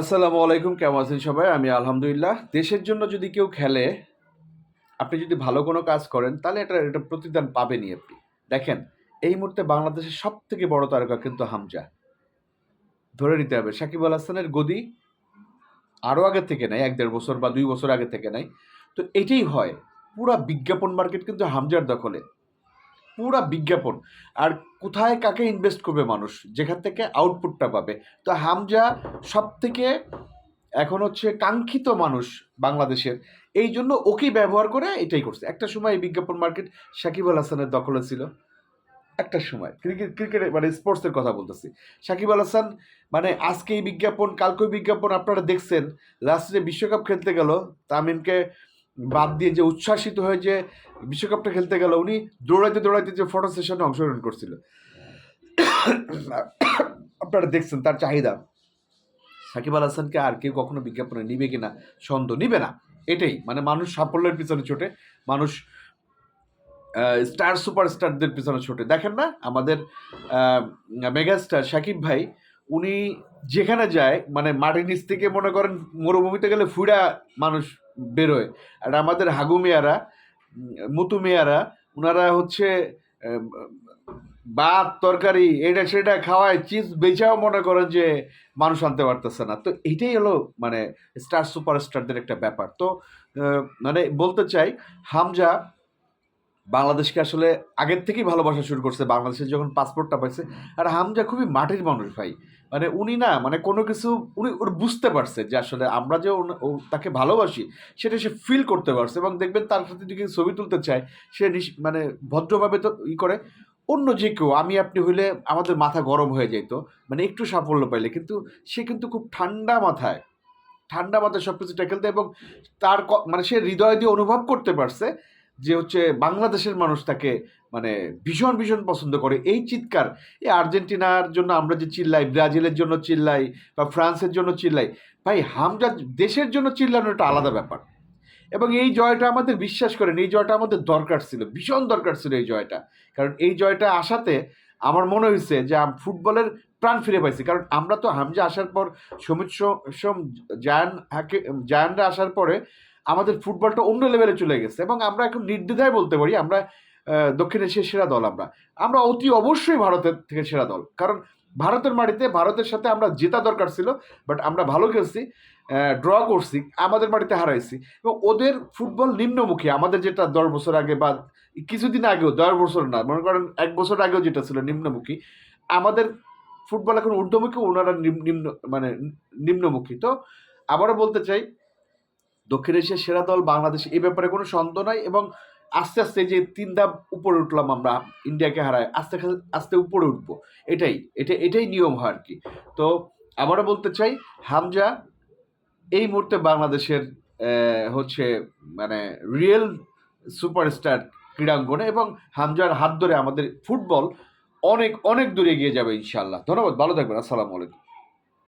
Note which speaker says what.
Speaker 1: আসসালামু আলাইকুম, কেমন আছেন সবাই? আমি আলহামদুলিল্লাহ। দেশের জন্য যদি কেউ খেলে, আপনি যদি ভালো কোনো কাজ করেন, তাহলে এটা এটা প্রতিদান পাবেনই আপনি। দেখেন, এই মুহূর্তে বাংলাদেশের সব থেকে বড় তারকা কিন্তু হামজা। ধরে নিতে হবে, সাকিব আল হাসানের গদি আরও আগে থেকে নাই, এক দেড় বছর বা দুই বছর আগে থেকে নাই। তো এটাই হয়, পুরা বিজ্ঞাপন মার্কেট কিন্তু হামজার দখলে। পুরা বিজ্ঞাপন। আর কোথায় কাকে ইনভেস্ট করবে মানুষ? যেখান থেকে আউটপুটটা পাবে। তো হামজা সব থেকে এখন হচ্ছে কাঙ্ক্ষিত মানুষ বাংলাদেশের। এই জন্য ওকেই ব্যবহার করে এটাই করছে। একটা সময় এই বিজ্ঞাপন মার্কেট সাকিব আল হাসানের দখলে ছিল। একটা সময়। ক্রিকেট ক্রিকেট মানে স্পোর্টসের কথা বলতেছি। সাকিব আল হাসান মানে আজকে এই বিজ্ঞাপন, কালকে বিজ্ঞাপন আপনারা দেখছেন। লাস্টে বিশ্বকাপ খেলতে গেল। তামিমকে বাদ দিয়ে যে উচ্ছ্বাসিত হয়ে যে বিশ্বকাপটা খেলতে গেল, উনি দৌড়াইতে দৌড়াইতে যে ফটো সেশনে অংশগ্রহণ করছিল। আপনারা দেখছেন তার চাহিদা। সাকিব আল হাসানকে আর কেউ কখনো বিজ্ঞাপনে নিবে কিনা, সন্দেহ নিবে না। এটাই মানে মানুষ সাফল্যের পিছনে ছোটে, মানুষ স্টার সুপারস্টারদের পিছনে ছোটে। দেখেন না, আমাদের মেগাস্টার সাকিব ভাই, উনি যেখানে যায় মানে মাটির নিচ থেকে মনে করেন মরুভূমিতে গেলে ফুড়া মানুষ বেরোয়। আর আমাদের হাগু মেয়ারা মুতু মেয়ারা ওনারা হচ্ছে ভাত, তরকারি, এটা সেটা খাওয়ায় চিজ বেচাও মনে করেন যে মানুষ আনতে পারতেছে না। তো এইটাই হলো মানে স্টার সুপারস্টারদের একটা ব্যাপার। তো মানে বলতে চাই, হামজা বাংলাদেশকে আসলে আগের থেকেই ভালোবাসা শুরু করছে বাংলাদেশের যখন পাসপোর্টটা পাইছে। আর হামজা খুবই মাটির মানুষ ভাই। মানে উনি না মানে কোনো কিছু উনি ওর বুঝতে পারছে যে আসলে আমরা যে তাকে ভালোবাসি, সেটা সে ফিল করতে পারছে এবং দেখবেন তার সাথে যদি ছবি তুলতে চায়, সে মানে ভদ্রভাবে তো ই করে। অন্য যে কেউ, আমি আপনি হইলে আমাদের মাথা গরম হয়ে যেত মানে একটু সাফল্য পাইলে। কিন্তু সে কিন্তু খুব ঠান্ডা মাথায় ঠান্ডা মাথায় সব কিছু ট্যাকেল এবং তার মানে সে হৃদয় দিয়ে অনুভব করতে পারছে। যে হচ্ছে বাংলাদেশের মানুষ তাকে মানে ভীষণ ভীষণ পছন্দ করে। এই চিৎকার, এই আর্জেন্টিনার জন্য আমরা যে চিল্লাই, ব্রাজিলের জন্য চিল্লাই বা ফ্রান্সের জন্য চিল্লাই, ভাই হামজা দেশের জন্য চিল্লানো একটা আলাদা ব্যাপার। এবং এই জয়টা আমাদের বিশ্বাস করেন, এই জয়টা আমাদের দরকার ছিল, ভীষণ দরকার ছিল এই জয়টা। কারণ এই জয়টা আসাতে আমার মনে হয়েছে যে ফুটবলের প্রাণ ফিরে পাইছি। কারণ আমরা তো হামজা আসার পর, সমিত সোম, জায়ান হাকে, জায়ানরা আসার পরে আমাদের ফুটবলটা অন্য লেভেলে চলে গেছে এবং আমরা এখন নির্দ্বিধায় বলতে পারি আমরা দক্ষিণ এশিয়ার সেরা দল আমরা। আমরা অতি অবশ্যই ভারতের থেকে সেরা দল। কারণ ভারতের মাটিতে ভারতের সাথে আমরা জেতা দরকার ছিল বাট আমরা ভালো খেলছি ড্র করছি, আমাদের মাটিতে হারাইছি এবং ওদের ফুটবল নিম্নমুখী। আমাদের যেটা দশ বছর আগে বা কিছুদিন আগেও, দশ বছর না, মনে করেন এক বছর আগেও যেটা ছিল নিম্নমুখী, আমাদের ফুটবল এখন ঊর্ধ্বমুখী, ওনারা নিম্ন মানে নিম্নমুখী। তো আবারও বলতে চাই দক্ষিণ এশিয়ার সেরা দল বাংলাদেশ এই ব্যাপারে কোনো সন্দেহ নাই এবং আস্তে আস্তে যে তিন ধাপ উপরে উঠলাম আমরা, ইন্ডিয়াকে হারায়, আস্তে আস্তে উপরে উঠবো, এটাই, এটা, এটাই নিয়ম হয় আর কি। তো আবারও বলতে চাই, হামজা, এই মুহূর্তে বাংলাদেশের হচ্ছে মানে রিয়েল সুপারস্টার ক্রীড়াঙ্গনে এবং হামজার হাত ধরে আমাদের ফুটবল অনেক অনেক দূরে এগিয়ে যাবে ইনশাল্লাহ ধন্যবাদ, ভালো থাকবেন, আসসালামু আলাইকুম।